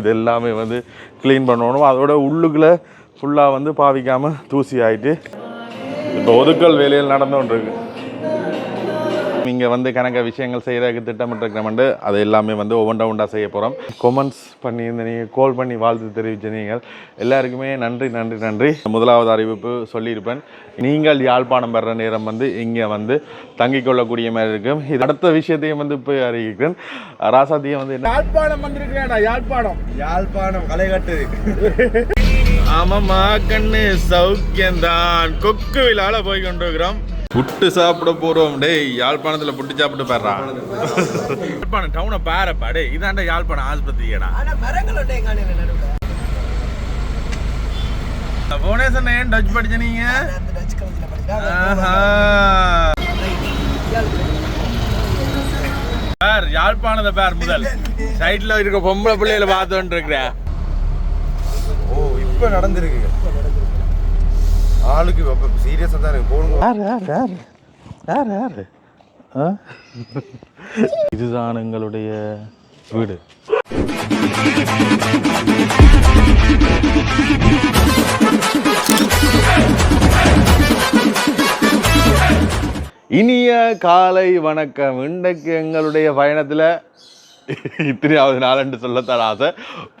இது எல்லாமே வந்து க்ளீன் பண்ணணும். அதோட உள்ளுக்குள்ளே ஃபுல்லாக வந்து பாவிக்காமல் தூசி ஆகிட்டு இப்போ ஒதுக்கல் வேலையில் நடந்து கொண்டிருக்கு. இங்கே வந்து கணக்க விஷயங்கள் செய்கிறதுக்கு திட்டமிட்டிருக்கிறோம்ண்டு. அது எல்லாமே வந்து ஒவ்வொன்றா ஒன்றா செய்ய போகிறோம் கொமெண்ட்ஸ் பண்ணியிருந்த நீங்கள் கால் பண்ணி வாழ்த்து தெரிவித்த நீங்கள் எல்லாருக்குமே நன்றி நன்றி நன்றி. முதலாவது அறிவிப்பு சொல்லியிருப்பேன். நீங்கள் யாழ்ப்பாணம் பெற நேரம் வந்து இங்கே வந்து தங்கிக் கொள்ளக்கூடிய மாதிரி இருக்கும். இது அடுத்த விஷயத்தையும் வந்து இப்போ அறிவிக்கிறேன். ராசாத்தியம் வந்து என்ன? யாழ்ப்பாணம் வந்திருக்கிறேன் யாழ்ப்பாணம். யாழ்ப்பாணம் களைகட்டு ஆமாம்மா கண்ணு சௌக்கியம்தான். கொக்கு விழால போய் கொண்டிருக்கிறோம் புட்டு சாப்பிட போறோம். டேய் யாழ்ப்பாணத்துல புட்டு சாப்பிட்டு பாடுறா யாழ்ப்பாணம் டவுனை பாருப்பா. டேய் இதாண்ட யாழ்ப்பாணம் ஆஸ்பத்திரிடா காணுங்க நடுவுல புவனேஸ்வரன் ஏன் டச் படிச்ச நீங்க. பார் யாழ்ப்பாணத்தை பார் முதல். சைட்ல இருக்க பொம்பளை பிள்ளைகளை பார்த்துட்டு இருக்கிற. ஓ இப்ப நடந்திருக்கு. ஆளுக்கு சீரியஸாக தான் இருக்கு. போடுங்க. யார் யார் யார்? யார் யார்? இதுதான் எங்களுடைய வீடு. இனிய காலை வணக்கம். இன்றைக்கு எங்களுடைய பயணத்தில் இத்தனையாவது நாளன்று சொல்லத்தான் ஆசை.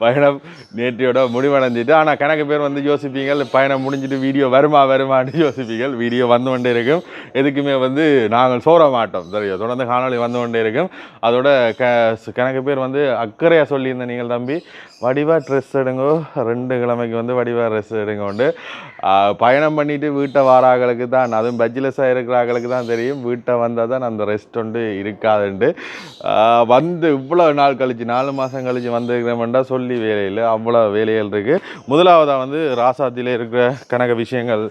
பயணம் நேற்றையோட முடிவடைஞ்சிட்டு ஆனால் கணக்கு பேர் வந்து யோசிப்பீங்கள் பயணம் முடிஞ்சிட்டு வீடியோ வருமா வருமான்னு யோசிப்பீங்கள். வீடியோ வந்து கொண்டே இருக்கும். எதுக்குமே வந்து நாங்கள் சோற மாட்டோம். சரியா? தொடர்ந்து காணொளி வந்து கொண்டே இருக்கும். அதோட க கணக்கு பேர் வந்து அக்கறையாக சொல்லியிருந்த நீங்கள் தம்பி வடிவாக ட்ரெஸ் எடுங்கோ. ரெண்டு கிழமைக்கு வந்து வடிவாக ட்ரெஸ் எடுங்க உண்டு. பயணம் பண்ணிட்டு வீட்டை வாராங்களுக்கு தான் அதுவும் பஜ்ஜிலஸாக இருக்கிறாங்களுக்கு தான் தெரியும். வீட்டை வந்தால் தான் அந்த ரெஸ்ட் ஒன்று இருக்காதுண்டு வந்து இவ்வளோ நாள் கழிச்சு நாலு மாதம் கழிச்சு வந்துருக்கிறோம்டா சொல்லி வேலையில் அவ்வளோ வேலைகள் இருக்குது முதலாவதாக வந்து ராசாத்தியில் இருக்கிற கணக்க விஷயங்கள்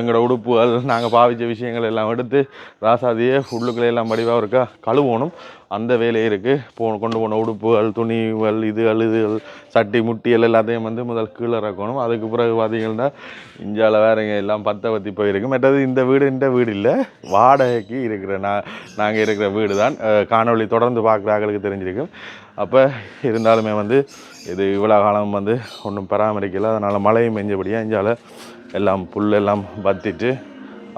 எங்களோட உடுப்புகள் நாங்கள் பாவித்த விஷயங்கள் எல்லாம் எடுத்து ராசாதியே உள்ளுக்குள்ளே எல்லாம் வடிவாக இருக்கா கழுவணும். அந்த வேலை இருக்குது போ கொண்டு போன உடுப்புகள் துணிகள் இதுகள் இதுகள் சட்டி முட்டிகள் எல்லாத்தையும் வந்து முதல் கீழே இறக்கணும். அதுக்கு பிறகு பார்த்தீங்கன்னா இந்தியாவில் வேறங்க எல்லாம் பற்ற பற்றி போயிருக்கு. மற்றது இந்த வீடு இந்த வீடு இல்லை. வாடகைக்கு இருக்கிற நான் நாங்கள் இருக்கிற வீடு தான் காணொலி காணொளி தொடர்ந்து பார்க்குறாங்களுக்கு தெரிஞ்சிருக்கும் அப்போ இருந்தாலுமே வந்து இது இவ்வளோ காலம் வந்து ஒன்றும் பராமரிக்கல. அதனால் மழையும் பெஞ்சபடியாக இந்தியாவில் எல்லாம் புல்லெல்லாம் பத்திட்டு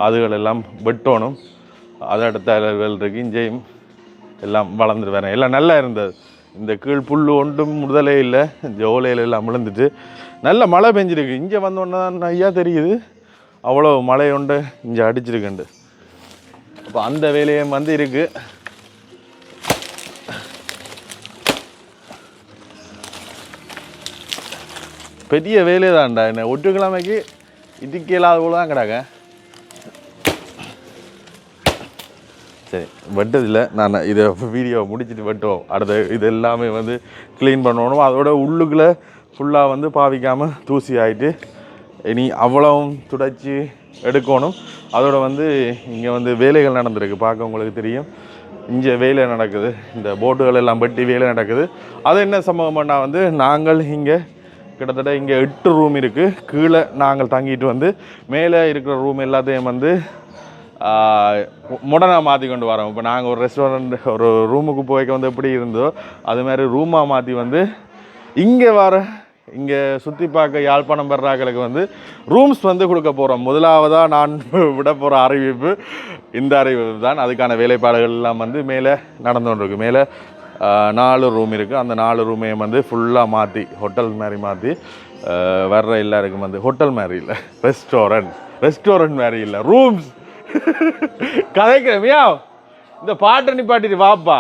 அதுகள் வெட்டணும். அது அடுத்த இருக்கு இங்கேயும் எல்லாம் வளர்ந்துட்டு வரேன் எல்லாம் நல்லா இருந்தது. இந்த கீழ் புல் ஒன்றும் முதலே இல்லை. ஜோலையில் எல்லாம் விழுந்துட்டு நல்ல மழை பெஞ்சிருக்கு. இங்கே வந்தோன்னே தான் ஐயா தெரியுது. அவ்வளோ மழை உண்டு. இங்கே அடிச்சிருக்குண்டு. அப்போ அந்த வேலையும் வந்து இருக்கு. பெரிய வேலையை தான்டா என்ன ஒட்டுக்கிழமைக்கு இதுக்கு இல்லாத போல தான் கிடக்கேன் சரி வெட்டதில்லை. நான் இதை வீடியோ முடிச்சுட்டு வெட்டுவோம். அடுத்த இது எல்லாமே வந்து க்ளீன் பண்ணணும். அதோட உள்ளுக்குள்ளே ஃபுல்லாக வந்து பாவிக்காமல் தூசி ஆகிட்டு இனி அவ்வளவும் துடைச்சி எடுக்கணும். அதோட வந்து இங்கே வந்து வேலைகள் நடந்திருக்கு. பார்க்க உங்களுக்கு தெரியும். இங்கே வேலை நடக்குது. இந்த போட்டுகள் எல்லாம் வெட்டி வேலை நடக்குது. அது என்ன சம்பவம் பண்ணால் வந்து நாங்கள் இங்கே கிட்டத்தட்ட இங்கே எட்டு ரூம் இருக்குது கீழே நாங்கள் தங்கிட்டு வந்து மேலே இருக்கிற ரூம் எல்லாத்தையும் வந்து முடனாக மாற்றி கொண்டு வரோம். இப்போ நாங்கள் ஒரு ரெஸ்டாரண்ட் ஒரு ரூமுக்கு போய்க்க வந்து எப்படி இருந்தோ அது மாதிரி ரூமாக மாற்றி வந்து இங்கே வர இங்கே சுற்றி பார்க்க யாழ்ப்பாணம் பெறாக்களுக்கு வந்து ரூம்ஸ் வந்து கொடுக்க போகிறோம் முதலாவதாக நான் விட போகிற அறிவிப்பு இந்த அறிவிப்பு தான். அதுக்கான வேலைப்பாடுகள் எல்லாம் வந்து மேலே நடந்து கொண்டிருக்கு. மேலே நாலு ரூம் இருக்குது அந்த நாலு ரூமையும் வந்து ஃபுல்லாக மாற்றி ஹோட்டல் மாதிரி மாற்றி வர்ற எல்லாருக்கும் வந்து ஹோட்டல் மாதிரி இல்லை ரெஸ்டாரண்ட் ரெஸ்டாரண்ட் மாதிரி இல்லை ரூம்ஸ் கதைக்கிறமியா இந்த பாட்டை நிப்பாட்டிட்டு வாப்பா.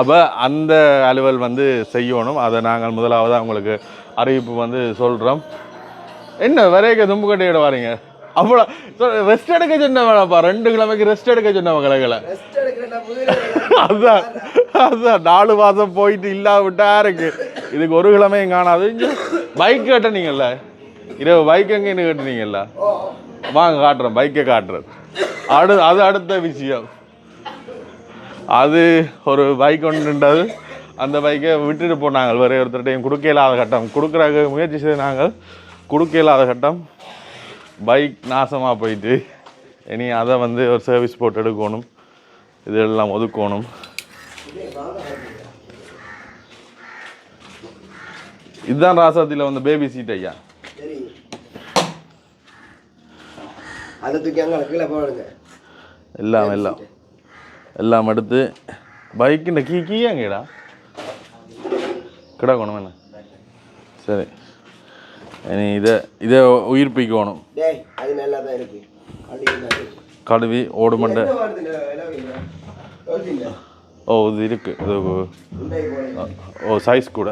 அப்போ அந்த அலுவல் வந்து செய்யணும். அதை நாங்கள் முதலாவது உங்களுக்கு அறிவிப்பு வந்து சொல்கிறோம் என்ன வரைக்க தும்பு கட்டையோட வரீங்க? அவ்வளோ ரெஸ்ட் எடுக்க சொன்னவனப்பா ரெண்டு கிழமைக்கு ரெஸ்ட் எடுக்க சொன்னவன் கிழக்கில் அதான் அதான் நாலு மாதம் போயிட்டு இல்லாவிட்டா இருக்கு. இதுக்கு ஒரு கிழமையும் காணாது. பைக் கேட்டனீங்கல்ல? இரவு பைக் எங்கேன்னு கேட்டுனீங்கல்ல? வாங்க காட்டுறேன் பைக்கை காட்டுறேன். அடு அது அடுத்த விஷயம். அது ஒரு பைக் ஒன்றுன்றது அந்த பைக்கை விட்டுட்டு போனாங்க. வேறு ஒருத்தர்கிட்டையும் கொடுக்க இல்லாத கட்டம். கொடுக்குறாங்க முயற்சி செய்து நாங்கள் கொடுக்க இல்லாத கட்டம். பைக் நாசமாக போயிட்டு இனி அதை வந்து ஒரு சர்வீஸ் போட்டு எடுக்கணும். இதெல்லாம் ஒதுக்கணும். இதுதான் ராசாத்தியில் வந்து பேபி சீட் ஐயா. அதை தூக்கி அங்கே கீழே போடுங்க. எல்லாம் எல்லாம். எல்லாம் எடுத்து பைக்குண்ட கீ கீ எங்கடா? கிடக்கணும் என்ன சரி. இனி இதை இதை உயிர்ப்பிக்கணும். அது நல்லா தான் இருக்கு. தான் கழுவி ஓடுமண்டை. ஓ இது இருக்கு. ஓ சைஸ் கூட.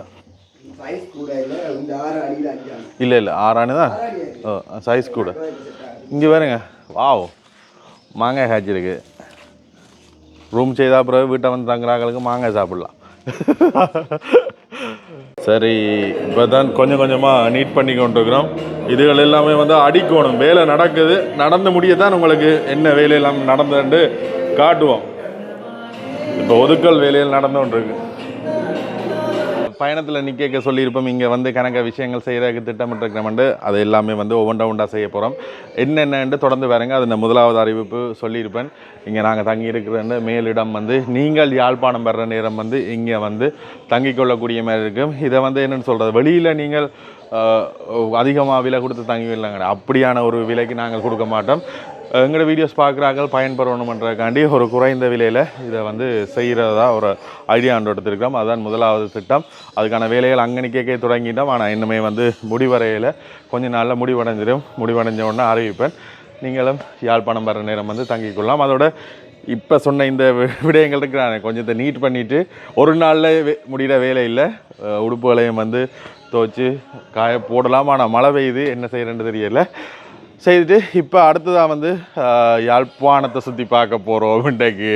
இல்லை ஆறு இல்லை தான் ஆறு இருக்கு? ஓ சைஸ் கூட. இங்கே பாருங்க. வாவ். மாங்காய் காய்ச்சி இருக்கு. ரூம் செய்தா பிறகு வீட்டை வந்து தங்குறாங்களுக்கு மாங்காய் சாப்பிட்லாம். சரி இப்போ தான் கொஞ்சம் கொஞ்சமாக நீட் பண்ணி கொண்டிருக்கிறோம். இதுகள் எல்லாமே வந்து அடிக்கணும். வேலை நடக்குது. நடந்து முடிய தான் உங்களுக்கு என்ன வேலையெல்லாம் நடந்துட்டு காட்டுவோம். இப்போ ஒதுக்கல் வேலையில் நடந்து கொண்டிருக்கு. பயணத்தில் நிற்க சொல்லியிருப்போம். இங்கே வந்து கணக்க விஷயங்கள் செய்கிறதுக்கு திட்டமிட்டிருக்கிறோம்ண்டு. அது எல்லாமே வந்து ஒவ்வொன்றா ஒன்றா செய்ய போகிறோம் என்னென்னு தொடர்ந்து பாருங்க. அது இந்த முதலாவது அறிவிப்பு சொல்லியிருப்பேன். இங்கே நாங்கள் தங்கி இருக்கிறேன் மேலிடம் வந்து நீங்கள் யாழ்ப்பாணம் வர்ற நேரம் வந்து இங்கே வந்து தங்கி கொள்ளக்கூடிய மாதிரி இருக்கும். இதை வந்து என்னென்னு சொல்கிறது வெளியில் நீங்கள் அதிகமாக விலை கொடுத்து தங்கி இல்லைங்க அப்படியான ஒரு விலைக்கு நாங்கள் கொடுக்க மாட்டோம். எங்களோட வீடியோஸ் பார்க்குறாங்க பயன்பெறணுமன்றக்காண்டி ஒரு குறைந்த விலையில் இதை வந்து செய்கிறதா ஒரு ஐடியா எடுத்திருக்கிறோம். அதுதான் முதலாவது திட்டம். அதுக்கான வேலைகள் அங்கனிக்கே தொடங்கிட்டோம். ஆனால் இன்னுமே வந்து முடிவரையில் கொஞ்ச நாளில் முடிவடைஞ்சிடும் முடிவடைஞ்ச உடனே அறிவிப்பேன். நீங்களும் யாழ்ப்பாணம் வர நேரம் வந்து தங்கிக்கொள்ளலாம் அதோட இப்போ சொன்ன இந்த வி- விடயங்கள் இருக்கிறாங்க கொஞ்சத்தை நீட் பண்ணிவிட்டு ஒரு நாளில் வே- முடிகிற வேலை இல்லை. உடுப்புகளையும் வந்து துவைச்சி காய போடலாம். ஆனால் மழை பெய்யுது. என்ன செய்கிறேன்னு தெரியல. செய்துட்டு இப்போ அடுத்ததாக வந்து யாழ்ப்பாணத்தை சுற்றி பார்க்க போகிறோம் இன்றைக்கு.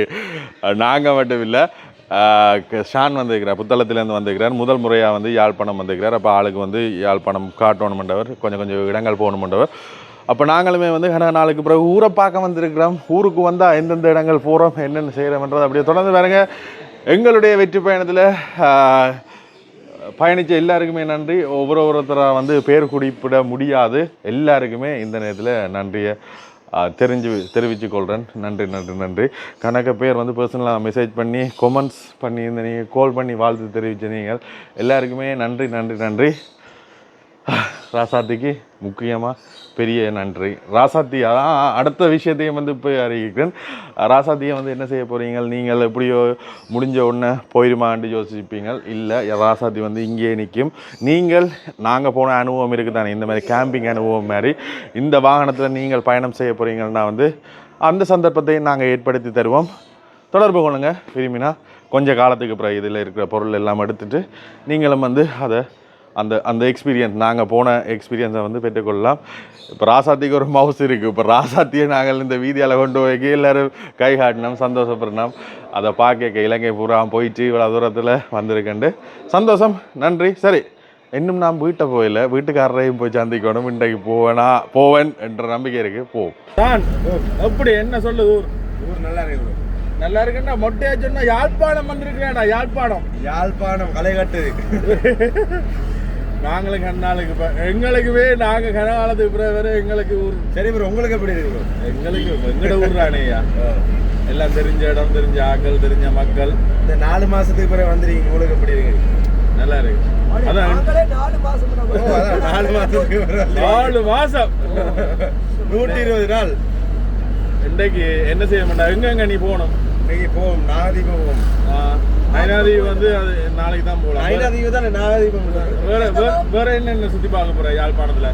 நாங்கள் மட்டும் இல்லை ஷான் வந்திருக்கிறார் புத்தளத்துலேருந்து வந்திருக்கிறார். முதல் முறையாக வந்து யாழ்ப்பாணம் வந்திருக்கிறார். அப்போ ஆளுக்கு வந்து யாழ்ப்பாணம் காட்டணுமென்றவர் கொஞ்சம் கொஞ்சம் இடங்கள் போகணுமென்றவர். அப்போ நாங்களுமே வந்து கன நாளுக்கு பிறகு ஊரை பார்க்க வந்திருக்கிறோம். ஊருக்கு வந்தால் எந்தெந்த இடங்கள் போகிறோம் என்னென்ன செய்கிறோம்ன்றது அப்படியே தொடர்ந்து பாருங்க. எங்களுடைய வெற்றி பயணத்தில் பயணித்த எல்லாருக்குமே நன்றி. ஒவ்வொரு ஒருத்தராக வந்து பேர் குறிப்பிட முடியாது. எல்லாருக்குமே இந்த நேரத்தில் நன்றியை தெரிஞ்சு தெரிவித்து கொள்கிறேன் நன்றி நன்றி நன்றி. கணக்க பேர் வந்து பர்சனலாக மெசேஜ் பண்ணி கொமெண்ட்ஸ் பண்ணி இந்த நீங்கள் கால் பண்ணி வாழ்த்து தெரிவித்த நீங்கள். எல்லாருக்குமே நன்றி நன்றி நன்றி. ராசாத்திக்கு முக்கியமாக பெரிய நன்றி. ராசாத்தி அதான் அடுத்த விஷயத்தையும் வந்து இப்போ அறிவிக்கிறேன். ராசாத்தியை வந்து என்ன செய்ய போகிறீங்க நீங்கள் எப்படியோ முடிஞ்ச உடனே போயிடுமான்னு யோசிப்பீங்க இல்லை ராசாத்தி வந்து இங்கேயே நிற்கும். நீங்கள் நாங்கள் போன அனுபவம் இருக்குது தானே இந்த மாதிரி கேம்பிங் அனுபவம் மாதிரி. இந்த வாகனத்தில் நீங்கள் பயணம் செய்ய போகிறீங்கன்னா வந்து அந்த சந்தர்ப்பத்தையும் நாங்கள் ஏற்படுத்தி தருவோம். தொடர்பு கொள்ளுங்கள் விரும்பினா. கொஞ்சம் காலத்துக்கு பிறகு இதில் இருக்கிற பொருள் எல்லாம் எடுத்துகிட்டு நீங்களும் வந்து அதை அந்த அந்த எக்ஸ்பீரியன்ஸ் நாங்கள் போன எக்ஸ்பீரியன்ஸை வந்து பெற்றுக்கொள்ளலாம். இப்போ ராசாத்திக்கு ஒரு மவுஸ் இருக்குது இப்போ ராசாத்தியை நாங்கள் இந்த வீதியால் கொண்டு போய் எல்லோரும் கை காட்டினோம். சந்தோஷப்படணும். அதை பார்க்க இலங்கை பூரா போயிட்டு இவ்வளோ தூரத்தில் வந்திருக்கண்டு சந்தோஷம். நன்றி. சரி. இன்னும் நான் வீட்டை போயில வீட்டுக்காரரையும் போய் சந்திக்கணும். இன்றைக்கு போவேனா போவேன் என்ற நம்பிக்கை இருக்குது போ. தான். எப்படி? என்ன சொல்லுது ஊர்? ஊர் நல்லா இருக்கு. நல்லா இருக்குன்னா மொட்டையா சொன்னா யாழ்ப்பாணம் வந்திருக்கிறேன்டா யாழ்ப்பாணம். யாழ்ப்பாணம் களை கட்டுது நாங்களும் கண்ணாளுக்கு இப்ப எங்களுக்குவே நாங்க கனகாலத்துக்கு பிறகு வேற எங்களுக்கு ஊர். சரி ப்ரோ உங்களுக்கு எப்படி இருக்கு? எங்களுக்கு எங்கட ஊர் தானேயா எல்லாம் தெரிஞ்ச இடம் தெரிஞ்ச ஆக்கள் தெரிஞ்ச மக்கள். இந்த நாலு மாசத்துக்கு பிறகு வந்துருக்கீங்க உங்களுக்கு எப்படி இருக்கு? நல்லா இருக்கு. அதான் ஓ, அதான் நாலு மாசம். நூற்றி இருபது நாள். இன்றைக்கு என்ன செய்ய மாட்டா? எங்க நீ போகணும்? இன்னைக்கு போவோம் நாகதீபம் போவோம். நயனாதீவு வந்து அது நாளைக்கு தான் போகலாம் நாகதீபம் தானே நாகதீபம் சொல்றாங்க. வேற வேற என்னென்ன சுத்தி பார்க்க போற யாழ்ப்பாணத்துல?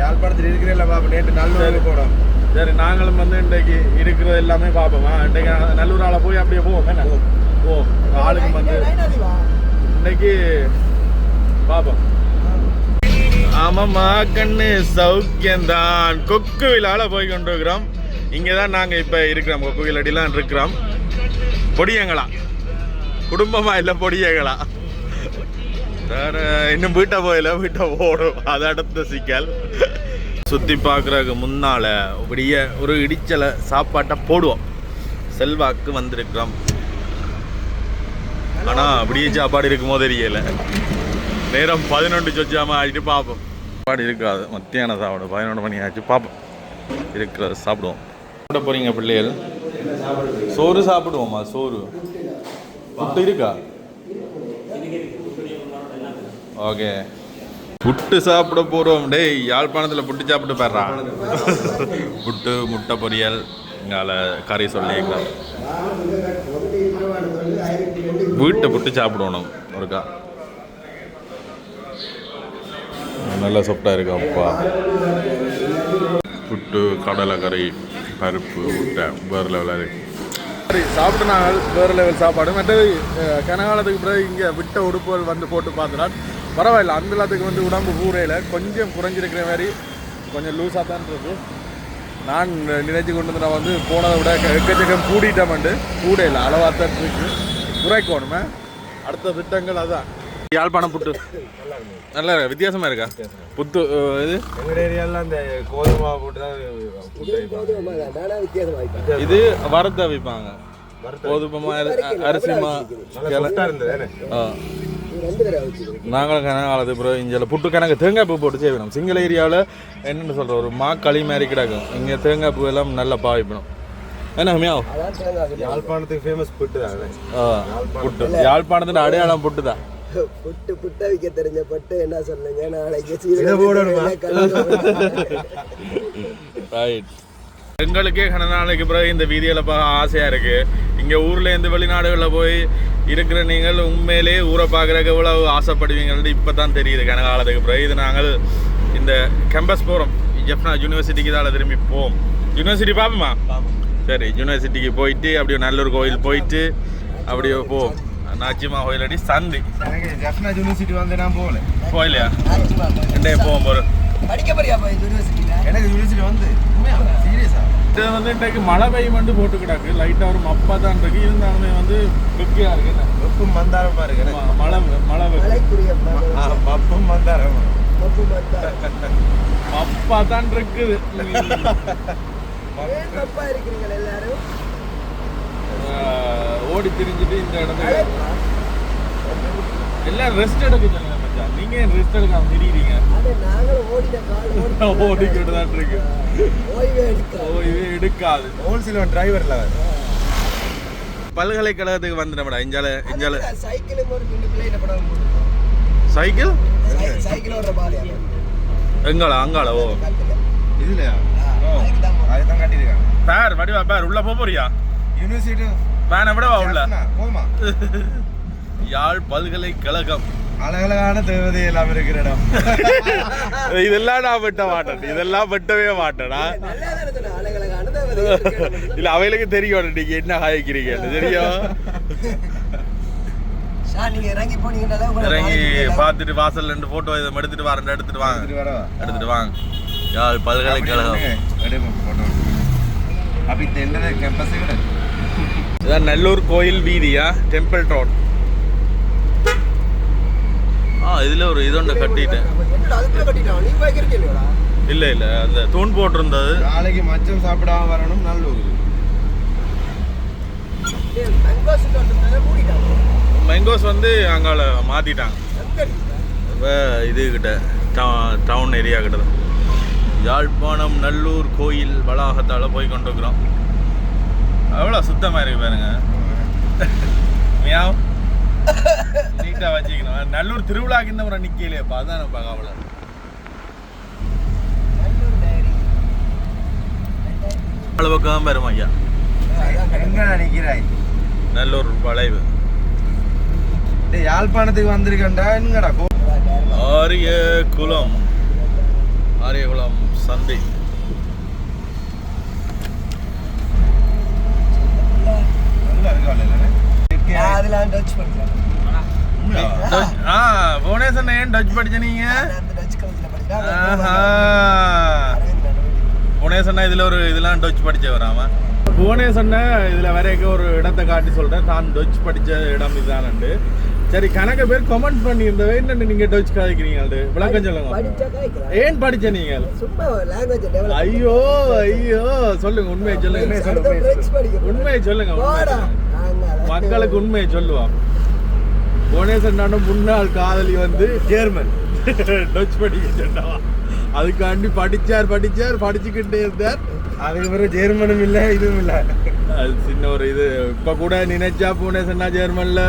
யாழ்ப்பாணத்தில் இருக்கிற பாப்பா நேற்று நல்லூருக்கு போனோம் சரி நாங்களும் வந்து இன்றைக்கு இருக்கிறது எல்லாமே பார்ப்போம் இன்றைக்கு நல்லூர் ஆளை போய் அப்படியே போவோம். என்ன? போவோம் ஆளுக்கு வந்து இன்னைக்கு பார்ப்போம் ஆமாம்மா கண்ணு சௌக்கியம்தான். கொக்கு விழால போய் கொண்டு இருக்கிறோம் இங்கே தான் நாங்கள் இப்போ இருக்கிறோம். கொக்கு விழாடிலாம் இருக்கிறோம். பொடியங்களா குடும்பமா இல்லை பொடியேகளா? வேற இன்னும் வீட்டை போயில வீட்டை ஓடும் அது அடுத்த சிக்கல். சுற்றி பார்க்குறதுக்கு முன்னால் இப்படிய ஒரு இடிச்சலை சாப்பாட்டை போடுவோம். செல்வாக்கு வந்திருக்கிறோம். ஆனால் அப்படியே சாப்பாடு இருக்குமோ தெரியல. நேரம் பதினொன்று சொச்சாம ஆகிட்டு பார்ப்போம் சாப்பாடு இருக்காது. மத்தியானம் சாப்பிடும் பதினொன்று மணி ஆச்சு பார்ப்போம் இருக்கிறத சாப்பிடுவோம். சாப்பிட போகிறீங்க பிள்ளைகள்? சோறு சாப்பிடுவோமா? சோறு. புட்டு இருக்கா ஓகே புட்டு சாப்பிட போகிறோம் டேய் யாழ்ப்பாணத்தில் புட்டு சாப்பிட்டு போயிடுறான் புட்டு முட்டை பொரியல் இங்கால கறி சொல்லிங்களா வீட்டை புட்டு சாப்பிடணும் ஒருக்கா நல்லா சாப்பிட்டா இருக்கு அப்பா புட்டு கடலை கறி பருப்பு முட்டை வேறு லெவலாக இருக்குது சாப்பிட்டு நாங்கள் வேறு லெவல் சாப்பாடு. மற்றது கனகாலத்துக்கு பிறகு இங்கே விட்ட உடுப்புகள் வந்து போட்டு பார்த்துனால் பரவாயில்ல அந்த எல்லாத்துக்கு வந்து உடம்பு ஊரையில் கொஞ்சம் குறைஞ்சிருக்கிற மாதிரி கொஞ்சம் லூஸாக தான் இருக்கு. நான் நினைச்சு கொண்டு வந்து நான் வந்து போனதை விட எக்கச்சக்கம் எக்கச்சக்கம் கூடிட்டோம்ண்டு கூடையில் அளவாக தான் இருக்கு. குறைக்கணுமே. அடுத்த திட்டங்கள் அதான். யாழ்ப்பாணம் புட்டு. நல்ல வித்தியாசமா இருக்கா? புத்து இது? எங்க ஏரியால அந்த கோதுமை போட்டு தான். இது வறுத்த வைப்பாங்க. கோதுமை அரிசி. நாங்களும் கனகாலத்து பிறகு இங்கே புட்டு கணக்கு தேங்காய் பூ போட்டு செய்யணும் சிங்கள ஏரியாவில் என்னென்னு சொல்கிற ஒரு மா களி மாதிரி கிடக்கும். இங்கே தேங்காய் பூ எல்லாம் நல்லா பாவிக்கணும் என்ன ஹமியா? யாழ்ப்பாணத்துக்கு ஃபேமஸ் புட்டு தான் ஆ புட்டு. யாழ்ப்பாணத்தின் அடையாளம் புட்டு தான் புட்டு புட்ட வைக்க தெரிஞ்ச பட்டு என்ன சொல்லுங்க நாளைக்கு இதை போடணுமா? ரைட் எங்களுக்கே கன நாளைக்கு பிறகு இந்த வீதியில் பார்க்க ஆசையாக இருக்குது இங்கே ஊர்லேருந்து வெளிநாடுகளில் போய் இருக்கிற நீங்கள் உண்மையிலே ஊரை பார்க்குறக்கு எவ்வளவு ஆசைப்படுவீங்கன்னு இப்போ தான் தெரியுது கன காலத்துக்கு பிறகு. இது நாங்கள் இந்த கேம்பஸ் போகிறோம் ஜெஃப்னா யூனிவர்சிட்டிக்கு தான் திரும்பி போவோம். யூனிவர்சிட்டி பார்ப்போமா சரி யூனிவர்சிட்டிக்கு போயிட்டு அப்படியே நல்லூர் கோயில் போயிட்டு அப்படியே போவோம். போவோம் போகிறோம் படிக்க போறியா போய் யூனிவர்சிட்டியில எனக்கு யூனிவர்சிட்டி வந்து சீரியஸா இது வந்து இன்றைக்கு மழை பெய்யும் வந்து போட்டு கிடக்கு லைட்டாக ஒரு மப்பா தான் இருக்கு இருந்தாலுமே வந்து வெக்கையாக இருக்கு என்ன? வெப்பும் மந்தாரமா இருக்கு மழை மழை பப்பும் மந்தாரமா மப்பா தான் இருக்குது ஓடி திரிஞ்சுட்டு இந்த இடத்துக்கு எல்லாம் ரெஸ்ட் எடுக்க சொல்லுங்க மச்சான். நீங்க ஏன் ரெஸ்ட் எடுக்காம திரியுறீங்க ஓடிக்கிட்டு தான் இருக்கு. ஓய்வே எடுக்க ஓய்வே எடுக்காது. ஹோல்சேல் டிரைவர்ல பல்கலைக்கழகத்துக்கு வந்துட்டோம்டா இஞ்சால இஞ்சால. படம் சைக்கிள் சைக்கிள் ஓடுற பாதையா எங்கால அங்கால ஓ. இதுலயா. அதுதான் காட்டியிருக்காங்க. பேர் வடிவா பேர் உள்ள போறியா? யூனிவர்சிட்டி வேனை விடவா உள்ள? போமா யாழ் பல்கலைக்கழகம். அழகழகான தேவதை எல்லாம் இருக்கிற இடம். இதெல்லாம் நான் வெட்ட மாட்டேன். இதெல்லாம் வெட்டவே மாட்டேனா. இல்ல அவைகளுக்கு தெரியும். நீங்க என்ன காய்க்கிறீங்கன்னு தெரியும். இறங்கி பார்த்துட்டு வாசல்ல ரெண்டு போட்டோ இதை எடுத்துட்டு வரேன் எடுத்துட்டு வாங்க. எடுத்துட்டு வாங்க. யாழ் பல்கலைக்கழகம். அப்ப இந்த கேம்பஸ் இதான் நல்லூர் கோயில் வீதியா? டெம்பிள் ரோட் ஆ இதுல ஒரு இதொன்று கட்டிட்டேன். இல்ல இல்ல அந்த தூண் போட்டிருந்தது. நாளைக்கு மச்சம் சாப்பிடாம வரணும் நல்லூர். மேங்கோஸ் வந்து அங்கால இருக்கீங்க? இப்ப இது கிட்ட டவுன் ஏரியா கிட்ட தான். யாழ்ப்பாணம் நல்லூர் கோயில் வளாகத்தால போய் கொண்டிருக்கிறோம். அவ்வளோ சுத்தமாக இருக்கு பாருங்க. மியாவ். நீட்டாக வச்சுக்கணும். நல்லூர் திருவிழாக்கு இந்த முறை நிற்கலையப்பா அதான் நம்ம கவலை. பக்கம் பெரும் ஐயா எங்க நினைக்கிறாய் நல்லூர் வளைவு. டேய் யாழ்ப்பாணத்துக்கு வந்திருக்கேன்டா. என்னங்கடா கோ ஆரிய குளம் ஆரிய குளம் சந்தை. நல்லா இருக்கா அதுல டச் பண்றேன் டச்- ஆ. புவனேஸ்வரன் ஏன் டச் படிச்ச நீங்க. புவனேஸ்வரன் இதுல ஒரு இதெல்லாம் டச் படிச்ச வராம புவனேஸ்வரன் இதுல வரைக்க ஒரு இடத்தை காட்டி சொல்றேன். தான் டொச் படிச்ச இடம் இதானண்டு சரி கணக்கு பேர் கமெண்ட் பண்ணியிருந்தவை என்ன நீங்க டொச் கதைக்கிறீங்க அது விளக்கம் சொல்லுங்க. ஏன் படிச்ச நீங்க? சும்மா லாங்குவேஜ் டெவலப் ஐயோ ஐயோ. சொல்லுங்க உண்மையை சொல்லுங்க. உண்மையை சொல்லுங்க உண்மையை போடா சொல்லுங்க. நாங்க மக்களுக்கு உண்மையை சொல்லுவான் புவனேஸ்வரன் முன்னாள் காதலி வந்து ஜெர்மன் டச் படிக்க சொன்னவா. அதுக்காண்டி படிச்சார் படிச்சார் படிச்சுக்கிட்டே இருந்தார். அதுக்கு பிறகு ஜெர்மனும் இல்ல இதுவும் இல்ல. அது சின்ன ஒரு இது. இப்ப கூட நினைச்சா ஜெர்மன்ல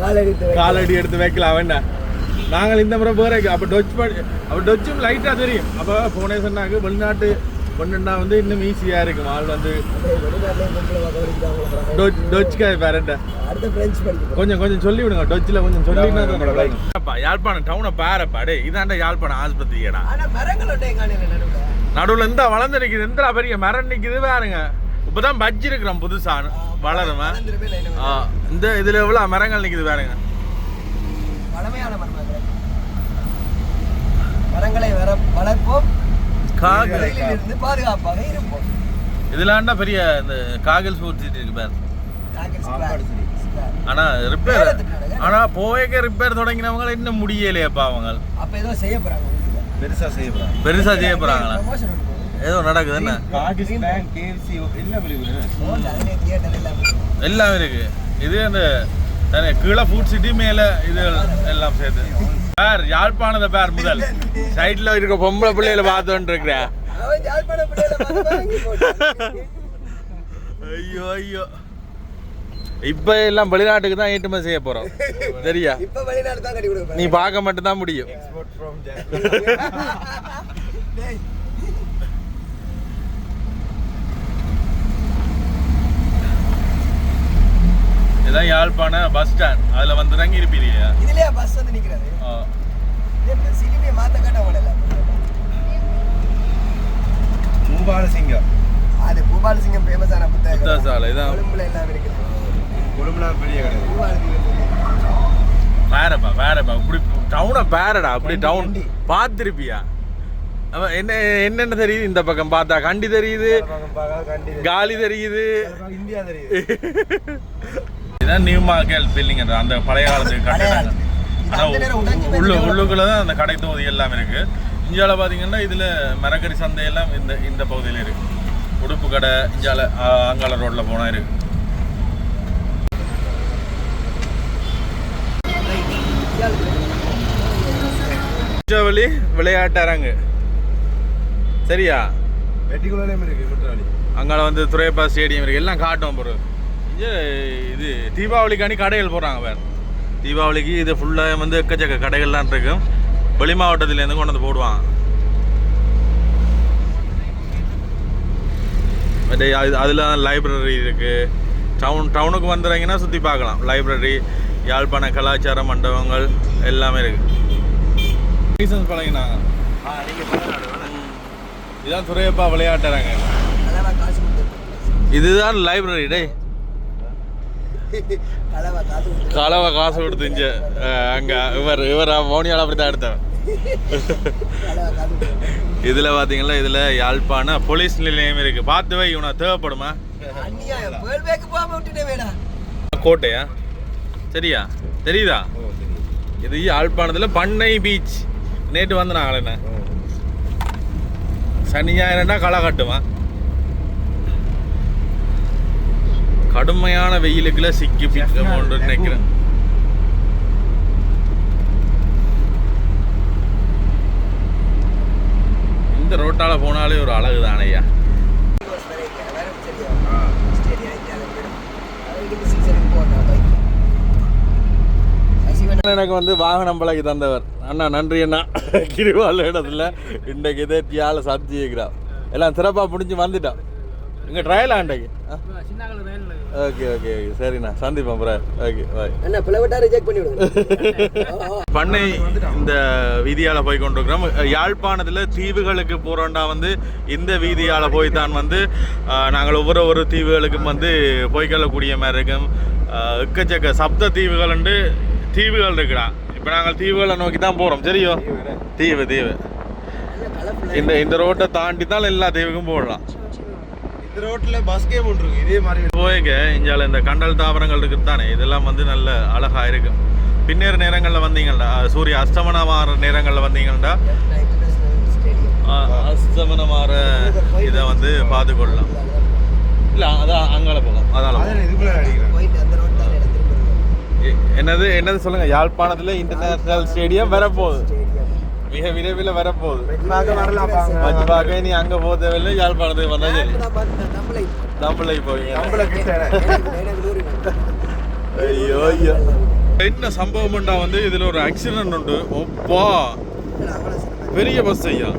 கால் எடுத்து வை. காலடி எடுத்து வைக்கலாம் வேண்டாம் நாங்கள் இந்த முறை வேற அப்போ டொச் பண்ணி அப்போ டொச்சும் லைட்டாக தெரியும். அப்போ போனே சொன்னாங்க வெளிநாட்டு பொண்ணுன்னா வந்து இன்னும் ஈஸியாக இருக்கும். ஆள் வந்து டொச்சுக்காய் பேரண்ட கொஞ்சம் கொஞ்சம் சொல்லி விடுங்க டொச்சில் கொஞ்சம் சொல்லி யாழ்ப்பாணம் டவுனை பாரப்பா. டே இதாண்ட யாழ்ப்பாணம் காணையில நடுவுல நடுவில் இந்த வளர்ந்து நிற்குது இந்த பெரிய மரம் நிற்குது பாருங்க. இப்போதான் பஜ்ஜி இருக்கிறோம் புதுசா. ஆ, இந்த இதுல எவ்வளவு மரங்கள் நிக்குது பாருங்க. மரங்களை வர வளர்ப்போம். காகல். பாதுகாப்பாக இருப்போம். இதுலாண்டா பெரிய இந்த காகல் சூழ்ச்சிட்டு இருக்கு பாரு. ஆனா ரிப்பேர் ஆனா போவேக்க ரிப்பேர் தொடங்கினவங்க இன்னும் முடியலையேப்பா அவங்க அப்ப ஏதோ செய்ய போறாங்க. பெருசா செய்யப்படுறாங்க பெருசா செய்ய போறாங்களா. ஏதோ நடக்குது என்ன? பாகிஸ்தான் கேஎஃப்சி எல்லாம் இருக்கு. எல்லாம் இருக்கு. இது அந்த கீழே ஃபுட் சிட்டி மேல இது எல்லாம் சேர்த்து பேர் யாழ்ப்பாணத்தை பேர் முதல். சைட்ல இருக்க பொம்பளை பிள்ளைகளை பார்த்துட்டு இருக்கிறேன் அவன் யாழ்ப்பாண பிள்ளைகளை பார்த்து வாங்கி போட்டான். ஐயோ ஐயோ. இப்ப எல்லாம் வெளிநாட்டுக்கு தான் ஏற்றுமதி செய்ய போறோம். சரியா? நீ பார்க்க மட்டும் தான் முடியும் இதான் யாழ்ப்பாண பஸ் ஸ்டாண்ட். அதுல வந்து இறங்கி இருப்பீங்க. இதுலயா பஸ் வந்து நிக்கிறது சிலிமே மாத்த காட்ட முடியல பூபால சிங்கம் அது பூபாலசிங்கம் ஃபேமஸான புத்தக புத்தகம் சாலை இதான். கொழும்புல எல்லாம் இருக்குது. கொழும்புல பெரிய கடை. பூபாலசிங்கம் வேறப்பா வேறப்பா இப்படி டவுனை பேரடா. அப்படி டவுன் பார்த்துருப்பியா? என்ன என்னென்ன தெரியுது இந்த பக்கம் பார்த்தா? கண்டி தெரியுது. காலி தெரியுது. இந்தியா தெரியுது. நியூ மார்க்கெட் பில்டிங் அந்த பழைய காலத்துக்கு பழைய கட்டினாங்க காலத்து. இது ஆனா அந்த நேரம் உடைஞ்சு உள்ள. உள்ளுக்குள்ள தான் அந்த கடை தொகுதி எல்லாம் இருக்கு. இந்தியாவில் பார்த்தீங்கன்னா இதுல மரக்கறி சந்தை எல்லாம் இந்த இந்த பகுதியில் இருக்கு. உடுப்பு கடை இந்தியாவில் அங்காள ரோட்ல போனா இருக்கு. உச்சவெளி விளையாட்டு அரங்கு சரியா? வெட்டிக்குள்ளேயும் இருக்கு குற்றவாளி. அங்கால வந்து துறையப்பா ஸ்டேடியம் இருக்கு. எல்லாம் காட்டும் ப்ரோ இங்கே இது தீபாவளிக்காண்டி கடைகள் போடுறாங்க வேறு தீபாவளிக்கு இது ஃபுல்லாக வந்து எக்கச்சக்க கடைகள்லாம் இருக்கும் வெளி மாவட்டத்துலேருந்து கொண்டு வந்து போடுவாங்க. அது அதில் லைப்ரரி இருக்குது டவுன் டவுனுக்கு வந்துடுறீங்கன்னா சுற்றி பார்க்கலாம். லைப்ரரி யாழ்ப்பாண கலாச்சார மண்டபங்கள் எல்லாமே இருக்குது ரீசன்ஸ் பழகினாங்க. இதான் துறையப்பா விளையாட்டுறாங்க இதுதான் லைப்ரரி டேய். கலவா காசு கொடுத்து அஹ், அங்க இவர் இவர் மோனியால் அப்படி தான் எடுத்தவன். கலவா காசு கொடுத்து இதுல பாத்தீங்கன்னா இதுல யாழ்ப்பாண போலீஸ் நிலையம் இருக்கு. பார்த்து வை இவனை தேவைப்படுமா? கோட்டையா? சரியா? தெரியுதா? இது யாழ்ப்பாணத்துல பண்ணை பீச் நேற்று வந்து நாங்கள் சனி ஞாயிறுனா களை கட்டுமா? கடுமையான வெயிலுக்குள்ள சிக்கி பிடிக்கணும்னு நினைக்கிறேன். இந்த ரோட்டால போனாலே ஒரு அழகு பைக் சசிவன் எனக்கு வந்து வாகனம் பழகி தந்தவர். அண்ணா நன்றி அண்ணா. கிரிவால் இடத்துல இன்றைக்கு இதே தியால இருக்கிறான் எல்லாம் சிறப்பாக முடிஞ்சு வந்துட்டான் இங்கே ட்ரையலா இன்றைக்கு ஓகே ஓகே ஓகே சரிண்ணா. சந்திப்போம் ப்ரோ ஓகே பாய் என்ன பிளவிட்டா ரிஜெக்ட் பண்ணி விடுங்க. பண்ணை இந்த வீதியால போய் கொண்டிருக்கிறோம். யாழ்ப்பாணத்தில் தீவுகளுக்கு போகிறோண்டா வந்து. இந்த வீதியால போய் தான் வந்து நாங்கள் ஒவ்வொரு ஒரு தீவுகளுக்கும் வந்து போய்க்கொள்ளக்கூடிய மாதிரி இருக்கும். எக்கச்சக்க சப்த தீவுகள் தீவுகள் இருக்குடா. இப்போ நாங்கள் தீவுகளை நோக்கி தான் போகிறோம் சரியோ? தீவு தீவு. இந்த இந்த ரோட்டை தாண்டி தான் எல்லா தீவுக்கும் போடலாம் இந்த ரோட்ல பஸ் கேம் ஒன்று இருக்கு. இதே மாதிரி போய்க்க இந்தியாவில் இந்த கண்டல் தாவரங்கள் இருக்குது தானே? இதெல்லாம் வந்து நல்ல அழகா இருக்கும் பின்னேறு நேரங்களில் வந்தீங்கள்டா. சூரிய அஸ்தமனமான நேரங்களில் வந்தீங்கள்டா. இன்டர்நேஷனல் ஸ்டேடியம் ஆ, அஸ்தமனமாற இதை வந்து பார்த்து கொள்ளலாம் இல்லை அதான் அங்கால போகலாம். அதால என்னது என்னது சொல்லுங்க? யாழ்ப்பாணத்தில் இன்டர்நேஷனல் ஸ்டேடியம் வரப்போகுது மிக விரைவில் வரப்போகுது. மஜ்பாக நீ அங்கே போக தேவையில்லை யாழ்ப்பாணத்துக்கு வந்தா சரி. தம்பளை? போவீங்க. ஐயோ ஐயோ. என்ன சம்பவம்டா வந்து இதில் ஒரு ஆக்சிடென்ட் உண்டு. ஒப்பா. பெரிய பஸ் ஐயா.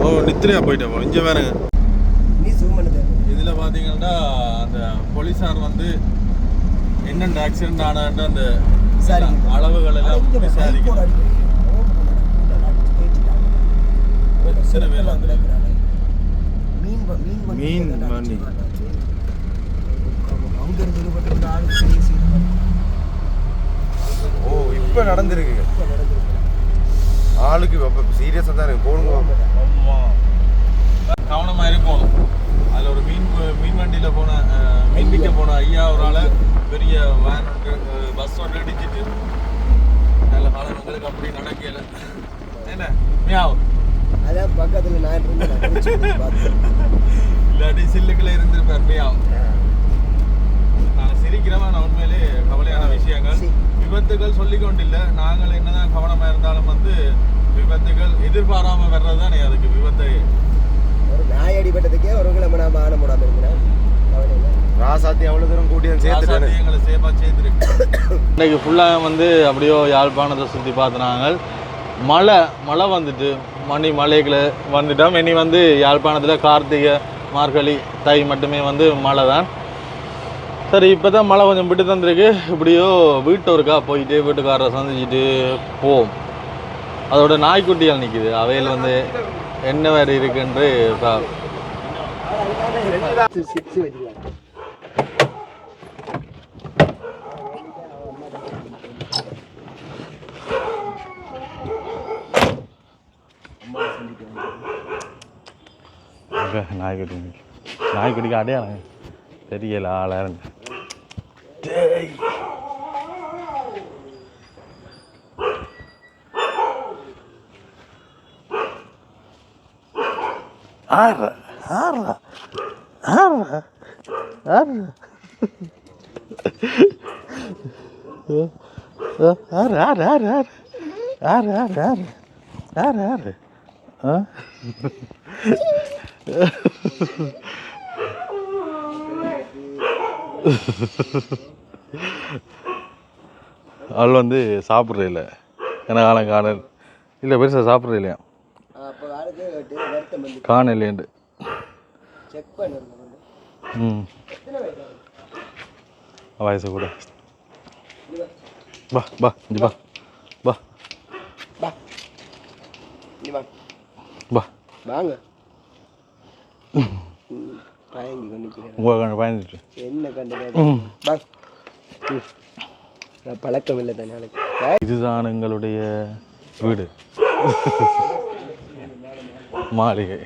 ஓ நித்திரையா போயிட்டேன் இங்கே வேறங்க இதில் பார்த்தீங்கன்னா அந்த போலீஸார் வந்து என்னென்ன ஆக்சிடென்ட் ஆனான்ற அந்த அளவுகள் எல்லாம் விசாரிக்கணும். சில பேர் வந்து ஓ இப்போ நடந்திருக்கு. ஆளுக்கு இப்போ சீரியஸாக தான் இருக்கு. போடுங்க. கவனமாக இருக்கும் அதில் ஒரு மீன் மீன் வண்டியில் போன மீன் பிடிக்க போன ஐயா ஒரு ஆளை பெரிய வேன் ஒன்று பஸ் ஒன்று இடிச்சிட்டு நல்ல காலங்களுக்கு அப்படி நடக்கல. என்ன? மியாவ். அதான் பக்கத்துல நான். இல்லாட்டி சில்லுக்குள்ள இருந்திருப்பார் மியாவ். நான் சிரிக்கிறவன் நான் உண்மையிலே கவலையான விஷயங்கள். விபத்துகள் சொல்லிக் கொண்டில்லை நாங்கள் என்னதான் கவனமா இருந்தாலும் வந்து விபத்துகள் எதிர்பாராம வர்றதுதானே அதுக்கு விபத்தை. ஒரு நாய் அடிபட்டதுக்கே ஒரு நாம ஆன முடாம இருக்கிறேன். கவலை இல்லை. ராசாத்தி அவ்வளோ தூரம் கூட்டி வந்து சேர்த்துட்டானு ராசாத்தி எங்களை சேஃபாக சேர்த்துருக்கு. இன்னைக்கு ஃபுல்லாக வந்து அப்படியோ யாழ்ப்பாணத்தை சுற்றி பார்த்துனாங்க மழை மழை வந்துட்டு மணி மலைகளை வந்துட்டோம். இனி வந்து யாழ்ப்பாணத்தில் கார்த்திகை மார்கழி தை மட்டுமே வந்து மழை தான். சரி இப்போ தான் மழை கொஞ்சம் விட்டு தந்திருக்கு. இப்படியோ வீட்டு ஒருக்கா போயிட்டு வீட்டுக்காரரை சந்திச்சுட்டு போவோம். அதோட நாய்க்குட்டிகள் நிற்கிது அவையில் வந்து என்ன வேறு இருக்குன்று பா சிக்ஸ் சிக்ஸ் வச்சுக்கலாம் அங்கே நாய்க்குட்டி நிக்கு. நாய்க்குட்டிக்கு அடையாளம் தெரியல ஆளாருங்க ஆறா ஆறா ஆறா ஆறா ஆறு ஆறு ஆறு ஆறு ஆறு ஆறு ஆறு ஆறு ஆறு ஆ அவள் வந்து சாப்பிட்ற இல்லை ஏன்னா காலம் காணல். இல்லை பெருசாக சாப்பிட்ற இல்லையா காண வந்து. ம். வயசு கூட. பா பா இங்கே பா பா பா பா வாங்க. என்ன கண்டு பழக்கம் இல்லை இதுதான் எங்களுடைய வீடு. மாளிகை.